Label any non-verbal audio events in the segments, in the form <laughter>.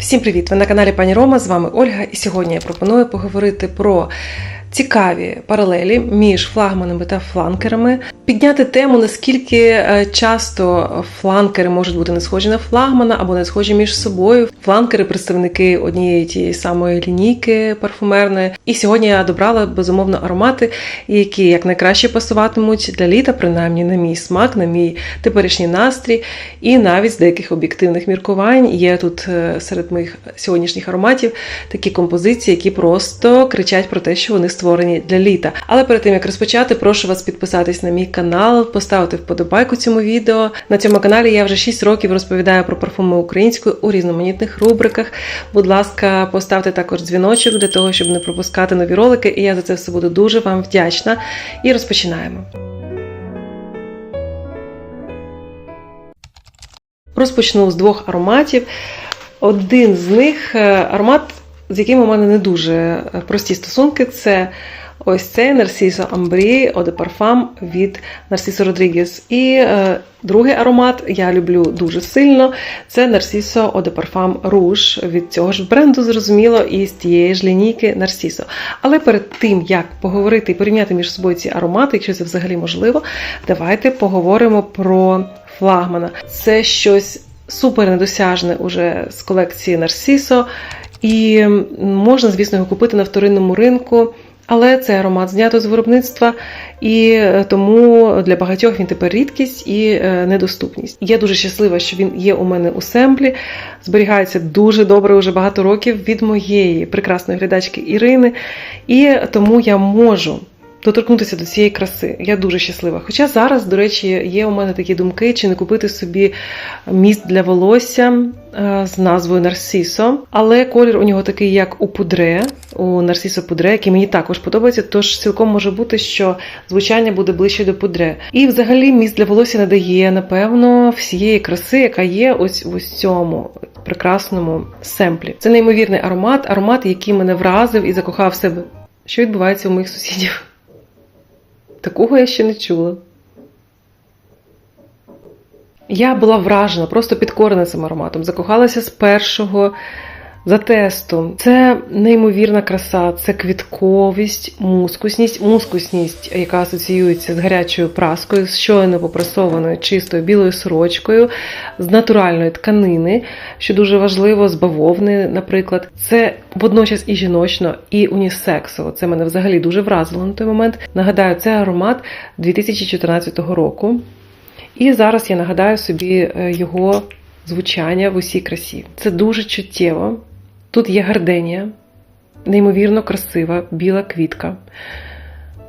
Всім привіт! Ви на каналі Пані Рома. З вами Ольга, і сьогодні я пропоную поговорити про цікаві паралелі між флагманами та фланкерами, підняти тему, наскільки е, часто фланкери можуть бути не схожі на флагмана або не схожі між собою. Фланкери представники однієї тієї самої лінійки парфумерної. І сьогодні я добрала безумовно аромати, які як найкраще пасуватимуть для літа, принаймні на мій смак, на мій теперішній настрій, і навіть з деяких об'єктивних міркувань є тут е, серед моїх сьогоднішніх ароматів такі композиції, які просто кричать про те, що вони створені для літа. Але перед тим як розпочати, прошу вас підписатись на мій канал, поставити вподобайку цьому відео. На цьому каналі я вже 6 років розповідаю про парфуми українською у різноманітних рубриках. Будь ласка, поставте також дзвіночок для того, щоб не пропускати нові ролики, і я за це все буду дуже вам вдячна. І розпочинаємо. Розпочну з двох ароматів. Один з них е, аромат, з яким у мене не дуже е, прості стосунки. Це ось цей Ambri Eau de Parfum від Narciso Rodriguez. І е, другий аромат я люблю дуже сильно. Це Eau de Parfum Rouge від цього ж бренду, зрозуміло, і з тієї ж лінійки Narciso. Але перед тим, як поговорити і порівняти між собою ці аромати, якщо це взагалі можливо, давайте поговоримо про флагмана. Це щось супер недосяжне уже з колекції Нарсісо, і можна, звісно, його купити на вторинному ринку. Але це аромат знято з виробництва, і е, тому для багатьох він тепер рідкість і е, недоступність. Я дуже щаслива, що він є у мене у семплі. Зберігається дуже добре уже багато років від моєї прекрасної глядачки Ірини, і тому я можу доторкнутися до цієї краси. Я дуже щаслива. Хоча зараз, до речі, є у мене такі думки, чи не купити собі міст для волосся е, з назвою Нарсісо. Але колір у нього такий, як у пудре, у Нарсісо пудре, який мені також подобається. Тож цілком може бути, що звучання буде ближче до пудре. І взагалі міст для волосся надає, напевно, всієї краси, яка є ось в ось цьому. Прекрасному семплі. Це неймовірний аромат, аромат, який мене вразив і закохав себе. Що відбувається у моїх сусідів? Такого я ще не чула. Я була вражена, просто підкорена цим ароматом. Закохалася з першого за тесту. Це неймовірна краса, це квітковість, мускусність, мускусність, яка асоціюється з гарячою праскою, з щойно попресованою чистою білою сорочкою, з натуральної тканини, що дуже важливо, з бавовни, наприклад. Це водночас і жіночно, і унісексово. Це мене взагалі дуже вразило на той момент. Нагадаю, це аромат 2014 року. І зараз я нагадаю собі е, його звучання в усій красі. Це дуже чуттєво. Тут є гарденія, неймовірно красива, біла квітка.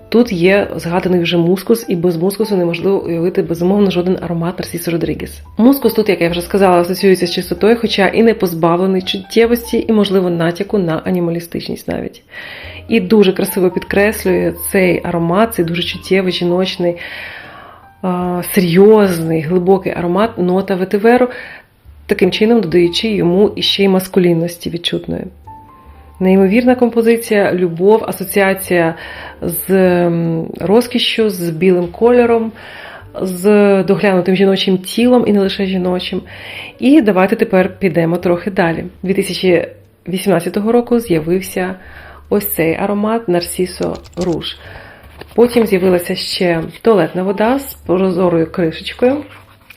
Тут є згаданий вже мускус, і без мускусу неможливо уявити безумовно жоден аромат Нарсісо Родрігес. Мускус тут, як я вже сказала, асоціюється з чистотою, хоча і не позбавлений чуттєвості, і, можливо, натяку на анімалістичність навіть. І дуже красиво підкреслює цей аромат, цей дуже чуттєвий, жіночний, серйозний, глибокий аромат нота ветиверу, таким чином додаючи йому іще й маскулінності відчутної. Неймовірна композиція, любов, асоціація з розкішшю, з білим кольором, з доглянутим жіночим тілом і не лише жіночим. І давайте тепер підемо трохи далі. 2018 року з'явився ось цей аромат Нарсісо Руж. Потім з'явилася ще туалетна вода з прозорою кришечкою,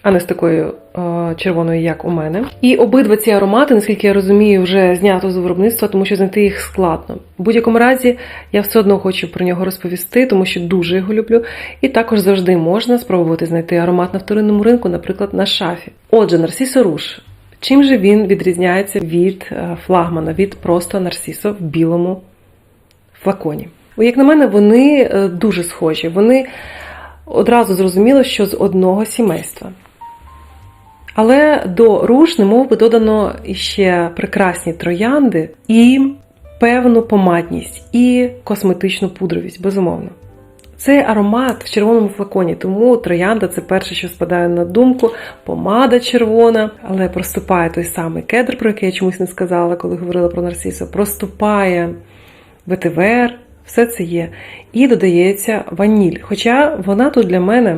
а не з такою е, червоною, як у мене. І обидва ці аромати, наскільки я розумію, вже знято з виробництва, тому що знайти їх складно. В будь-якому разі я все одно хочу про нього розповісти, тому що дуже його люблю. І також завжди можна спробувати знайти аромат на вторинному ринку, наприклад, на шафі. Отже, Нарсісо Руш. Чим же він відрізняється від е, флагмана, від просто Нарсісо в білому флаконі? Як на мене, вони е, дуже схожі. Вони одразу зрозуміло, що з одного сімейства. Але до руж, немов би додано ще прекрасні троянди і певну помадність, і косметичну пудровість, безумовно. Цей аромат в червоному флаконі, тому троянда це перше, що спадає на думку, помада червона, але проступає той самий кедр, про який я чомусь не сказала, коли говорила про нарцису, проступає ветивер, все це є. І додається ваніль. Хоча вона тут для мене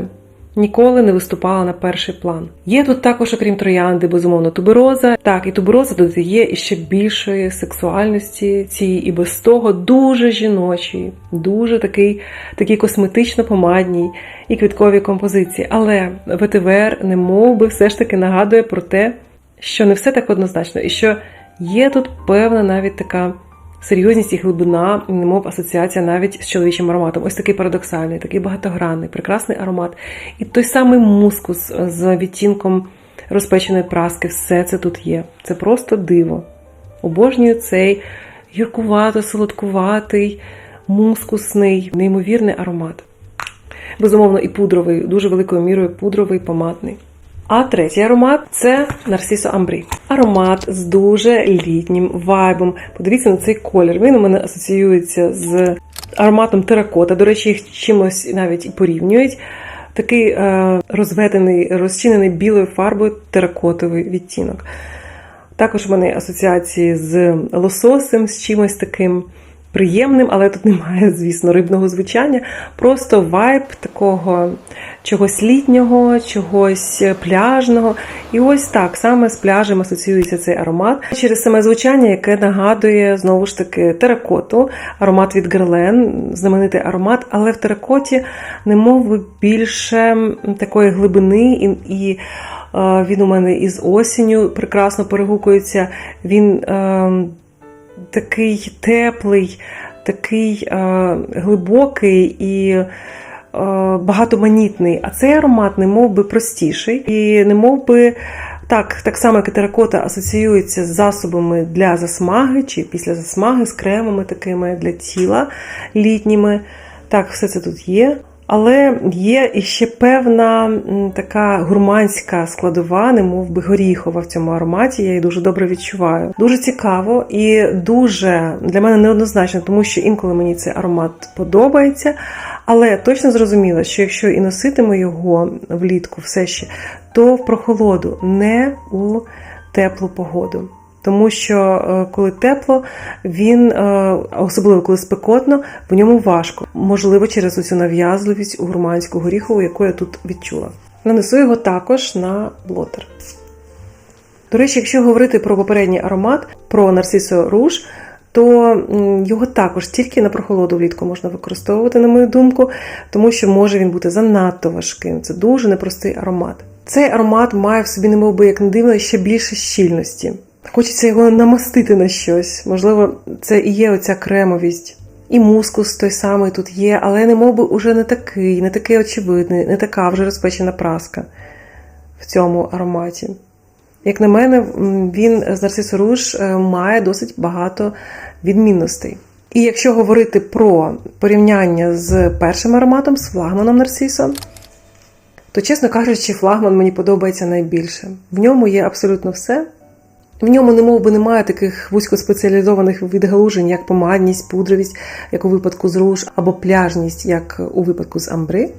ніколи не виступала на перший план. Є тут також, окрім троянди, безумовно, тубероза. Так, і тубероза додає іще більшої сексуальності цієї і без того дуже жіночої, дуже такий, такий косметично-помадній і квітковій композиції. Але ветивер не мов би все ж таки нагадує про те, що не все так однозначно, і що є тут певна навіть така серйозність і глибина, немов асоціація навіть з чоловічим ароматом. Ось такий парадоксальний, такий багатогранний, прекрасний аромат. І той самий мускус з відтінком розпеченої праски, все це тут є. Це просто диво. Обожнюю цей гіркувато, солодкуватий, мускусний, неймовірний аромат. Безумовно, і пудровий, дуже великою мірою пудровий, помадний. А третій аромат це Нарсісо Амбрі. Аромат з дуже літнім вайбом. Подивіться на цей колір. Він у мене асоціюється з ароматом теракота. До речі, їх чимось навіть і порівнюють. Такий е, розведений, розчинений білою фарбою теракотовий відтінок. Також в мене асоціації з лососем, з чимось таким приємним, але тут немає, <laughs> звісно, рибного звучання. Просто вайб такого чогось літнього, чогось пляжного. І ось так саме з пляжем асоціюється цей аромат через саме звучання, яке нагадує знову ж таки теракоту, аромат від Герлен, знаменитий аромат, але в теракоті немов більше такої глибини і. і е, він у мене із осінню прекрасно перегукується. Він е, такий теплий, такий е, глибокий і е, багатоманітний. А цей аромат не мов би простіший і не мов би. Так, так само, як і теракота асоціюється з засобами для засмаги чи після засмаги, з кремами такими для тіла літніми. Так, все це тут є. Але є іще певна така гурманська складова, немов би горіхова в цьому ароматі. Я її дуже добре відчуваю. Дуже цікаво і дуже для мене неоднозначно, тому що інколи мені цей аромат подобається. Але точно зрозуміла, що якщо і носитиму його влітку все ще, то в прохолоду, не у теплу погоду. Тому що е, коли тепло, він, е, особливо коли спекотно, в ньому важко. Можливо, через оцю нав'язливість у гурманську горіхову, яку я тут відчула. Нанесу його також на блотер. До речі, якщо говорити про попередній аромат, про Нарсисо Руж, то його також тільки на прохолоду влітку можна використовувати, на мою думку, тому що може він бути занадто важким. Це дуже непростий аромат. Цей аромат має в собі, немов би, як не дивно, ще більше щільності. Хочеться його намастити на щось. Можливо, це і є оця кремовість. І мускус той самий тут є, але не мов би уже не такий, не такий очевидний, не така вже розпечена праска в цьому ароматі. Як на мене, він з Нарцисо Руж е, має досить багато відмінностей. І якщо говорити про порівняння з першим ароматом, з флагманом Нарцисо, то, чесно кажучи, флагман мені подобається найбільше. В ньому є абсолютно все. В ньому немов би немає таких вузькоспеціалізованих відгалужень, як помадність, пудровість, як у випадку з руж, або пляжність, як у випадку з амбри.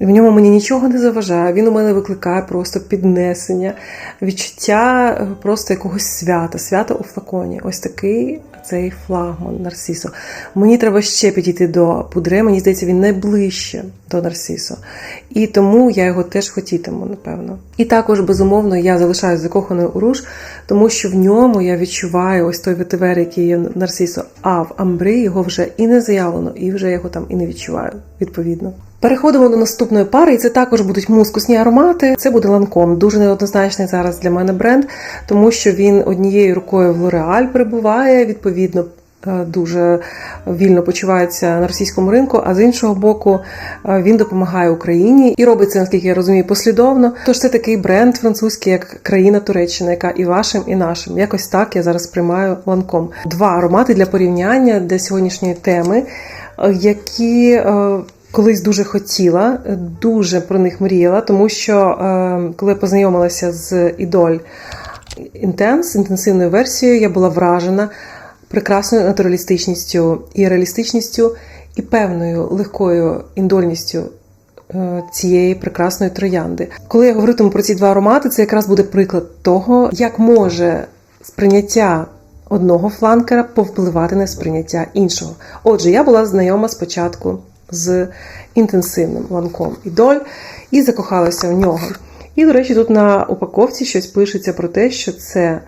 В ньому мені нічого не заважає, він у мене викликає просто піднесення, відчуття е, просто якогось свята, свята у флаконі. Ось такий цей флагман Нарсісо. Мені треба ще підійти до пудре, мені здається, він найближче до Нарсісо. І тому я його теж хотітиму, напевно. І також, безумовно, я залишаюся закоханою у руж, тому що в ньому я відчуваю ось той ветивер, який є Нарсісо, а в амбри його вже і не заявлено, і вже його там і не відчуваю, відповідно. Переходимо до наступної пари, і це також будуть мускусні аромати. Це буде ланком. Дуже неоднозначний зараз для мене бренд, тому що він однією рукою в Лореаль перебуває, відповідно. е, Дуже вільно почувається на російському ринку, а з іншого боку, е, він допомагає Україні і робить це, наскільки я розумію, послідовно. Тож це такий бренд французький, як країна Туреччина, яка і вашим, і нашим. Якось так я зараз приймаю ланком. Два аромати для порівняння для сьогоднішньої теми, е, які колись дуже хотіла, дуже про них мріяла, тому що е, коли я познайомилася з ідоль інтенс, інтенсивною версією, я була вражена прекрасною натуралістичністю і реалістичністю, і певною легкою індольністю е, цієї прекрасної троянди. Коли я говоритиму про ці два аромати, це якраз буде приклад того, як може сприйняття одного фланкера повпливати на сприйняття іншого. Отже, я була знайома спочатку з інтенсивним ланком ідоль і закохалася в нього. І, до речі, тут на упаковці щось пишеться про те, що це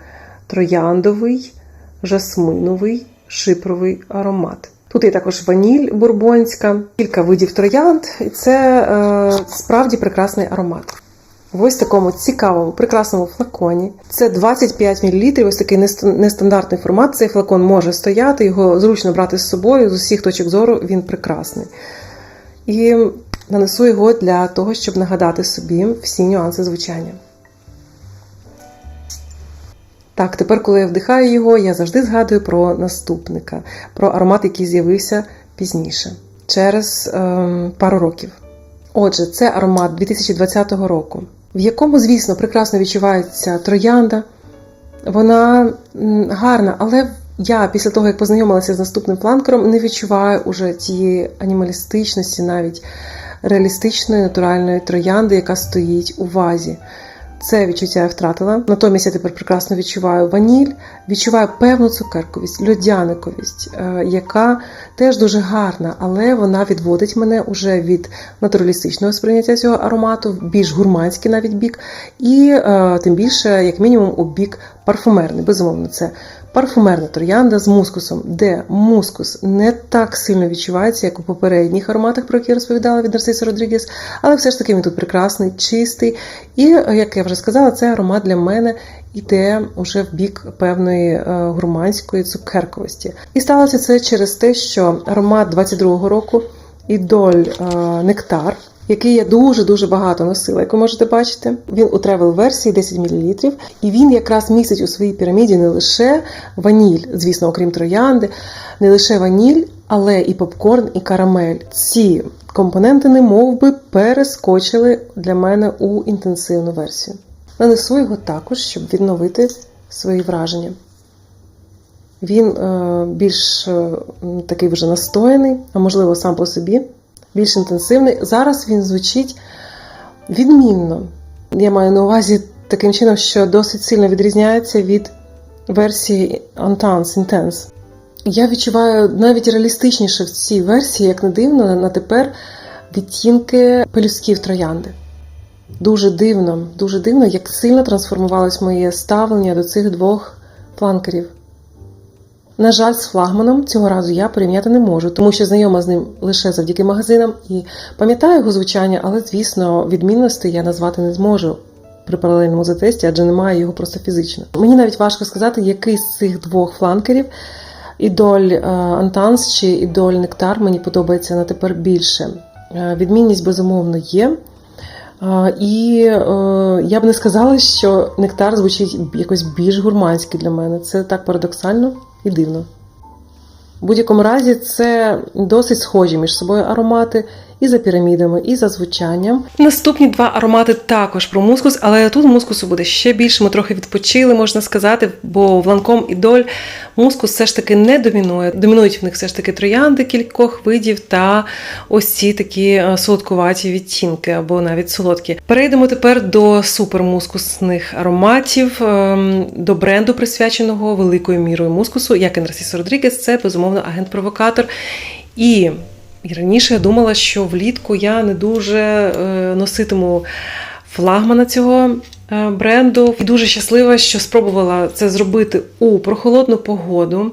трояндовий, жасминовий, шипровий аромат. Тут є також ваніль бурбонська, кілька видів троянд, і це е, справді прекрасний аромат. В ось такому цікавому, прекрасному флаконі. Це 25 мл, ось такий нест- нестандартний формат. Цей флакон може стояти, його зручно брати з собою. З усіх точок зору він прекрасний. І нанесу його для того, щоб нагадати собі всі нюанси звучання. Так, тепер, коли я вдихаю його, я завжди згадую про наступника, про аромат, який з'явився пізніше, через ем, пару років. Отже, це аромат 2020 року, в якому, звісно, прекрасно відчувається троянда. Вона гарна, але я після того, як познайомилася з наступним фланкером, не відчуваю уже тієї анімалістичності, навіть реалістичної натуральної троянди, яка стоїть у вазі. Це відчуття я втратила. Натомість я тепер прекрасно відчуваю ваніль, відчуваю певну цукерковість, льодяниковість, е, яка теж дуже гарна, але вона відводить мене уже від натуралістичного сприйняття цього аромату, більш гурманський навіть бік, і е, тим більше, як мінімум, у бік парфумерний. Безумовно, це парфумерна троянда з мускусом, де мускус не так сильно відчувається, як у попередніх ароматах, про які я розповідала від Нарциса Родрігес, але все ж таки він тут прекрасний, чистий. І, як я вже сказала, цей аромат для мене йде уже в бік певної е, гурманської цукерковості. І сталося це через те, що аромат 22-го року ідоль е, нектар. Який я дуже-дуже багато носила, як ви можете бачити. Він у тревел-версії 10 мл, і він якраз містить у своїй піраміді не лише ваніль, звісно, окрім троянди, не лише ваніль, але і попкорн, і карамель. Ці компоненти не би перескочили для мене у інтенсивну версію. Нанесу його також, щоб відновити свої враження. Він е, більш е, такий вже настояний, а можливо сам по собі, більш інтенсивний. Зараз він звучить відмінно. Я маю на увазі таким чином, що досить сильно відрізняється від версії Intense Intense. Я відчуваю навіть реалістичніше в цій версії, як не дивно, на тепер відтінки пелюсків троянди. Дуже дивно, дуже дивно, як сильно трансформувалось моє ставлення до цих двох фланкерів. На жаль, з флагманом цього разу я порівняти не можу, тому що знайома з ним лише завдяки магазинам і пам'ятаю його звучання, але, звісно, відмінностей я назвати не зможу при паралельному затесті, адже немає його просто фізично. Мені навіть важко сказати, який з цих двох фланкерів ідоль е, Антанс чи ідоль Нектар мені подобається на тепер більше. Е, Відмінність, безумовно, є. І е, я б не сказала, що нектар звучить якось більш гурманськи для мене. Це так парадоксально і дивно. В будь-якому разі це досить схожі між собою аромати і за пірамідами, і за звучанням. Наступні два аромати також про мускус, але тут мускусу буде ще більше. Ми трохи відпочили, можна сказати, бо в ланком і доль мускус все ж таки не домінує. Домінують в них все ж таки троянди кількох видів та ось ці такі е, солодкуваті відтінки або навіть солодкі. Перейдемо тепер до супермускусних ароматів, ем, до бренду, присвяченого великою мірою мускусу, як і Родрігес, це безумовно агент-провокатор. І і раніше я думала, що влітку я не дуже е, носитиму флагмана цього е, бренду. І дуже щаслива, що спробувала це зробити у прохолодну погоду,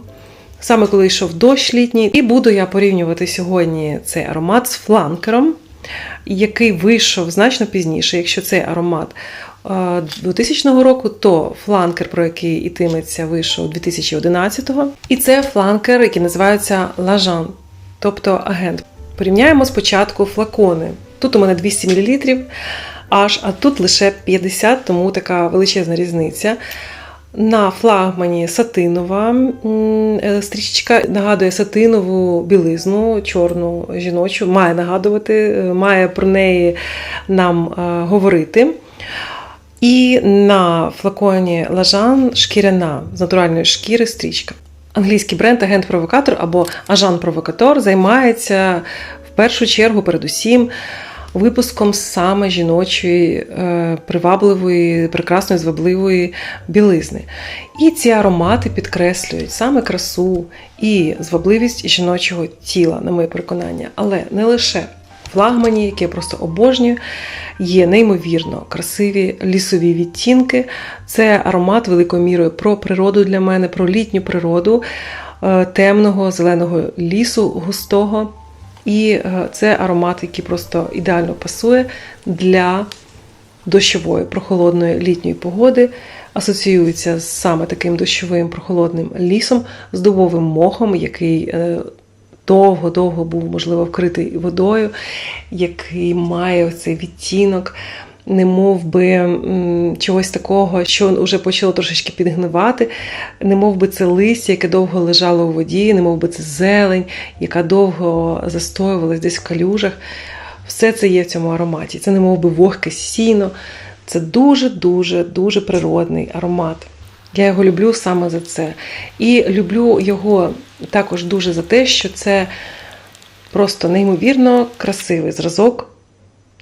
саме коли йшов дощ літній. І буду я порівнювати сьогодні цей аромат з фланкером, який вийшов значно пізніше. Якщо цей аромат е, 2000 року, то фланкер, про який ітиметься, вийшов 2011-го. І це фланкер, який називається Лажан тобто агент. Порівняємо спочатку флакони. Тут у мене 200 мл, аж, а тут лише 50, тому така величезна різниця. На флагмані сатинова е, стрічечка нагадує сатинову білизну, чорну жіночу, має нагадувати, е, має про неї нам е, говорити. І на флаконі лажан шкіряна з натуральної шкіри стрічка. Англійський бренд агент-провокатор або ажан-провокатор займається в першу чергу, передусім, випуском саме жіночої, е, привабливої, прекрасної, звабливої білизни. І ці аромати підкреслюють саме красу і звабливість жіночого тіла, на моє переконання. Але не лише. Флагмані, які я просто обожнюю. Є неймовірно красиві лісові відтінки. Це аромат великою мірою про природу для мене, про літню природу е, темного зеленого лісу густого. І е, це аромат, який просто ідеально пасує для дощової прохолодної літньої погоди. Асоціюється з саме таким дощовим прохолодним лісом, з дубовим мохом, який е, довго-довго був, можливо, вкритий водою, який має цей відтінок, не мов би чогось такого, що вже почало трошечки підгнивати, не мов би це листя, яке довго лежало у воді, не мов би це зелень, яка довго застоювалась десь в калюжах. Все це є в цьому ароматі. Це не мов би вогке сіно. Це дуже-дуже дуже природний аромат. Я його люблю саме за це. І люблю його також дуже за те, що це просто неймовірно красивий зразок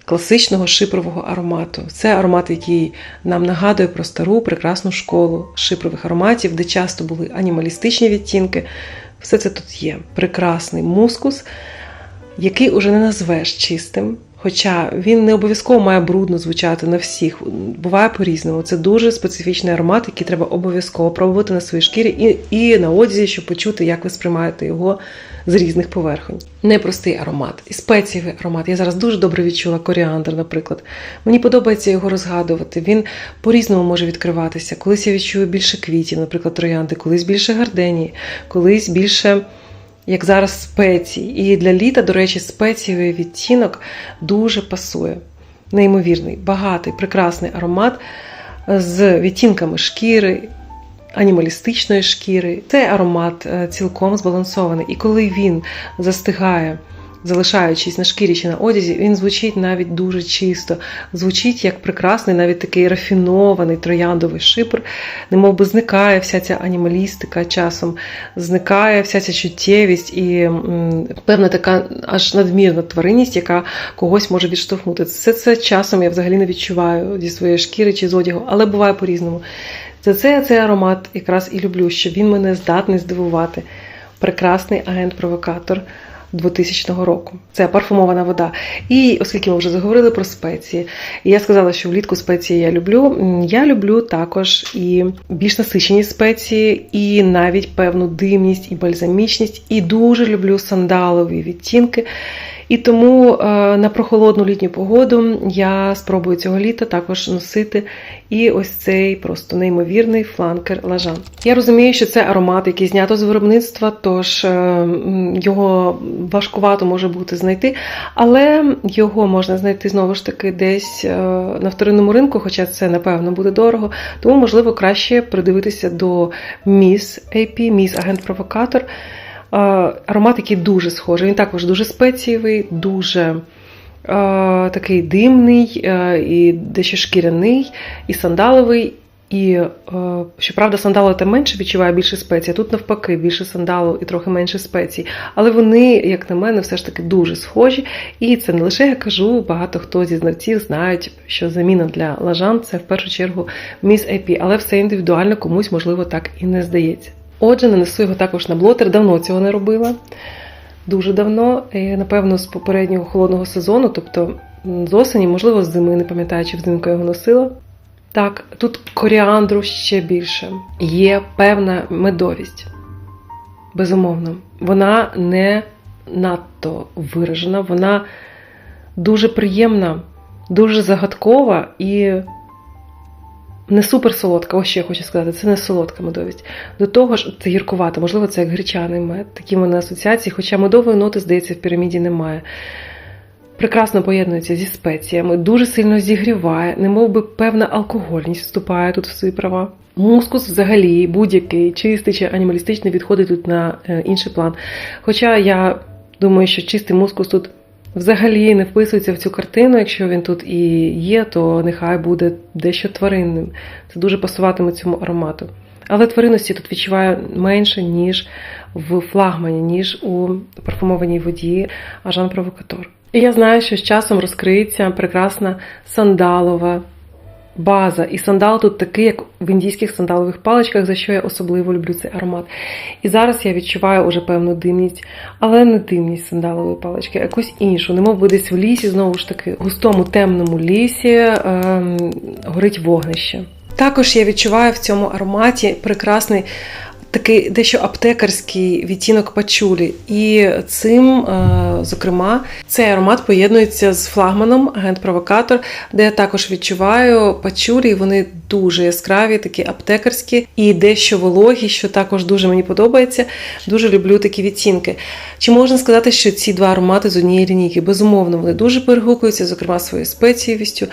класичного шипрового аромату. Це аромат, який нам нагадує про стару прекрасну школу шипрових ароматів, де часто були анімалістичні відтінки. Все це тут є. Прекрасний мускус, який уже не назвеш чистим. Хоча він не обов'язково має брудно звучати на всіх, буває по-різному. Це дуже специфічний аромат, який треба обов'язково пробувати на своїй шкірі і і на одязі, щоб почути, як ви сприймаєте його з різних поверхонь. Непростий аромат, і спецієвий аромат. Я зараз дуже добре відчула коріандр, наприклад. Мені подобається його розгадувати. Він по-різному може відкриватися. Колись я відчую більше квітів, наприклад, троянди, колись більше гарденії, колись більше як зараз спеції. І для літа, до речі, спецієвий відтінок дуже пасує. Неймовірний, багатий, прекрасний аромат з відтінками шкіри, анімалістичної шкіри. Цей аромат е, цілком збалансований. І коли він застигає залишаючись на шкірі чи на одязі, він звучить навіть дуже чисто, звучить як прекрасний, навіть такий рафінований трояндовий шипр, немов би зникає вся ця анімалістика часом, зникає вся ця чуттєвість і певна така аж надмірна тваринність, яка когось може відштовхнути. Все це часом я взагалі не відчуваю зі своєї шкіри чи з одягу, але буває по-різному. За це я цей аромат якраз і люблю, що він мене здатний здивувати. Прекрасний агент-провокатор. 2000 року. Це парфумована вода. І оскільки ми вже заговорили про спеції, і я сказала, що влітку спеції я люблю. Я люблю також і більш насичені спеції, і навіть певну димність і бальзамічність, і дуже люблю сандалові відтінки. І тому е, на прохолодну літню погоду я спробую цього літа також носити і ось цей просто неймовірний фланкер лажан. Я розумію, що це аромат, який знято з виробництва, тож е, його важкувато може бути знайти, але його можна знайти знову ж таки десь е, на вторинному ринку, хоча це, напевно, буде дорого. Тому, можливо, краще придивитися до Miss AP, Miss Агент-Провокатор. Аромат, який дуже схожий. Він також дуже спецієвий, дуже е, такий димний, е, і дещо шкіряний, і сандаловий. І, е, щоправда, сандалу там менше відчуває більше спецій, а тут навпаки, більше сандалу і трохи менше спецій. Але вони, як на мене, все ж таки дуже схожі. І це не лише я кажу, багато хто зі знавців знають, що заміна для лажан це в першу чергу міс AP, але все індивідуально комусь, можливо, так і не здається. Отже, нанесу його також на блотер. Давно цього не робила. Дуже давно, напевно, з попереднього холодного сезону, тобто з осені, можливо, з зими, не пам'ятаю, чи взимку його носила. Так, тут коріандру ще більше. Є певна медовість. Безумовно, вона не надто виражена, вона дуже приємна, дуже загадкова і не супер солодка, ось що я хочу сказати, це не солодка медовість. До того ж, це гіркувата, можливо, це як гречаний мед, такі в мене асоціації, хоча медової ноти, здається, в піраміді немає. Прекрасно поєднується зі спеціями, дуже сильно зігріває, немов би певна алкогольність вступає тут в свої права. Мускус взагалі будь-який чистий чи анімалістичний відходить тут на е, інший план. Хоча я думаю, що чистий мускус тут взагалі не вписується в цю картину. Якщо він тут і є, то нехай буде дещо тваринним. Це дуже пасуватиме цьому аромату. Але тваринності тут відчуваю менше, ніж в флагмані, ніж у парфумованій воді Ажан Провокатор. І я знаю, що з часом розкриється прекрасна сандалова база. І сандал тут такий, як в індійських сандалових паличках, за що я особливо люблю цей аромат. І зараз я відчуваю уже певну димність, але не димність сандалової палички, а якусь іншу. Немов би десь в лісі, знову ж таки, густому темному лісі ем, горить вогнище. Також я відчуваю в цьому ароматі прекрасний такий дещо аптекарський відтінок пачулі. І цим, е, зокрема, цей аромат поєднується з флагманом агент-провокатор, де я також відчуваю пачулі, вони дуже яскраві, такі аптекарські і дещо вологі, що також дуже мені подобається. Дуже люблю такі відтінки. Чи можна сказати, що ці два аромати з однієї лінійки? Безумовно, вони дуже перегукуються, зокрема своєю спецієвістю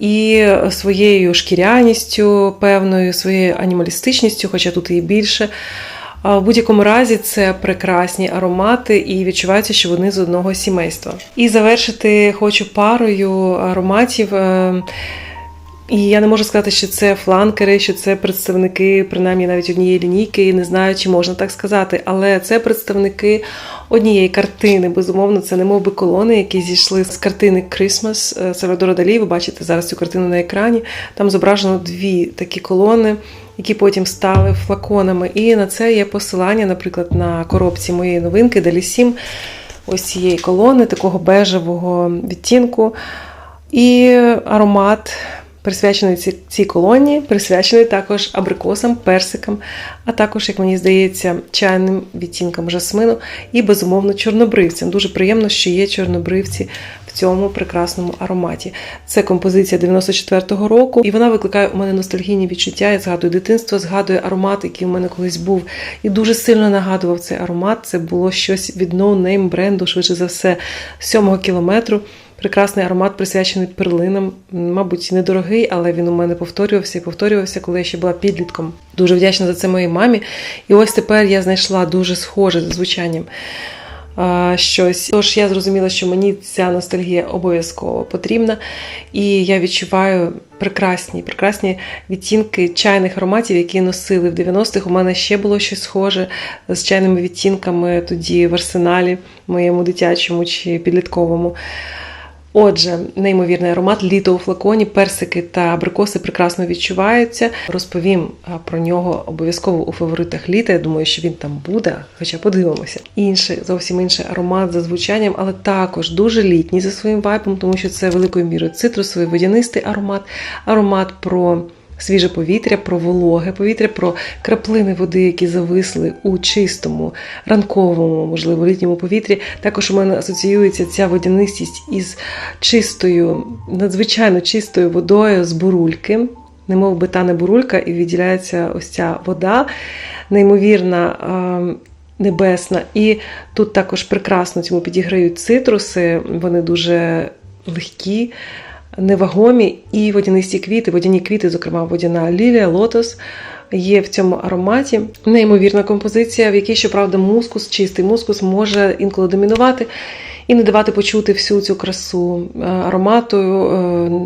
і своєю шкіряністю, певною, своєю анімалістичністю, хоча тут і більше. В будь-якому разі це прекрасні аромати, і відчувається, що вони з одного сімейства. І завершити хочу парою ароматів. е, І я не можу сказати, що це фланкери, що це представники, принаймні навіть однієї лінійки, не знаю, чи можна так сказати, але це представники однієї картини. Безумовно, це не мов би колони, які зійшли з картини Christmas е, Сальвадора Далі. Ви бачите зараз цю картину на екрані. Там зображено дві такі колони, які потім стали флаконами. І на це є посилання, наприклад, на коробці моєї новинки Далі 7 ось цієї колони, такого бежевого відтінку. І аромат присвячений цій, колонії, присвячений також абрикосам, персикам, а також, як мені здається, чайним відтінкам жасмину і, безумовно, чорнобривцям. Дуже приємно, що є чорнобривці цьому прекрасному ароматі. Це композиція 94-го року, і вона викликає у мене ностальгійні відчуття. Я згадую дитинство, згадую аромат, який у мене колись був, і дуже сильно нагадував цей аромат. Це було щось від no-name бренду, швидше за все, сьомого кілометру. Прекрасний аромат присвячений перлинам. Мабуть, недорогий, але він у мене повторювався і повторювався, коли я ще була підлітком. Дуже вдячна за це моїй мамі. І ось тепер я знайшла дуже схоже за звучанням щось. Тож я зрозуміла, що мені ця ностальгія обов'язково потрібна. І я відчуваю прекрасні, прекрасні відтінки чайних ароматів, які носили в 90-х. У мене ще було щось схоже з чайними відтінками тоді в арсеналі моєму дитячому чи підлітковому. Отже, неймовірний аромат, літо у флаконі, персики та абрикоси прекрасно відчуваються. Розповім про нього обов'язково у фаворитах літа. Я думаю, що він там буде, хоча подивимося. Інший, зовсім інший аромат за звучанням, але також дуже літній за своїм вайпом, тому що це великою мірою цитрусовий водянистий аромат, аромат про свіже повітря, про вологе повітря, про краплини води, які зависли у чистому, ранковому, можливо, літньому повітрі. Також у мене асоціюється ця водянистість із чистою, надзвичайно чистою водою з бурульки. Немов би та не бурулька, і відділяється ось ця вода, неймовірна. Небесна, і тут також прекрасно цьому підіграють цитруси, вони дуже легкі, невагомі і водянисті квіти, водяні квіти, зокрема водяна лілія, лотос. Є в цьому ароматі неймовірна композиція, в якій, щоправда, мускус, чистий мускус може інколи домінувати і не давати почути всю цю красу аромату.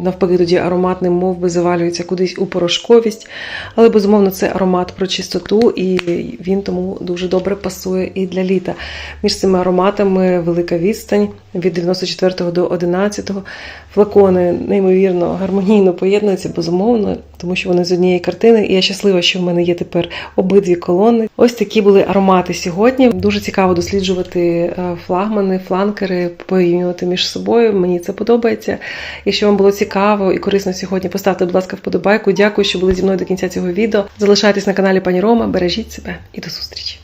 Навпаки, тоді аромат не би завалюється кудись у порошковість. Але, безумовно, це аромат про чистоту, і він тому дуже добре пасує і для літа. Між цими ароматами велика відстань від 94 до 11. Флакони неймовірно гармонійно поєднуються, безумовно, тому що вони з однієї картини. І я щаслива, що в мене є тепер обидві колони. Ось такі були аромати сьогодні. Дуже цікаво досліджувати флагмани, фланкери, порівнювати між собою. Мені це подобається. Якщо вам було цікаво і корисно сьогодні, поставте, будь ласка, вподобайку. Дякую, що були зі мною до кінця цього відео. Залишайтесь на каналі Пані Рома, бережіть себе і до зустрічі!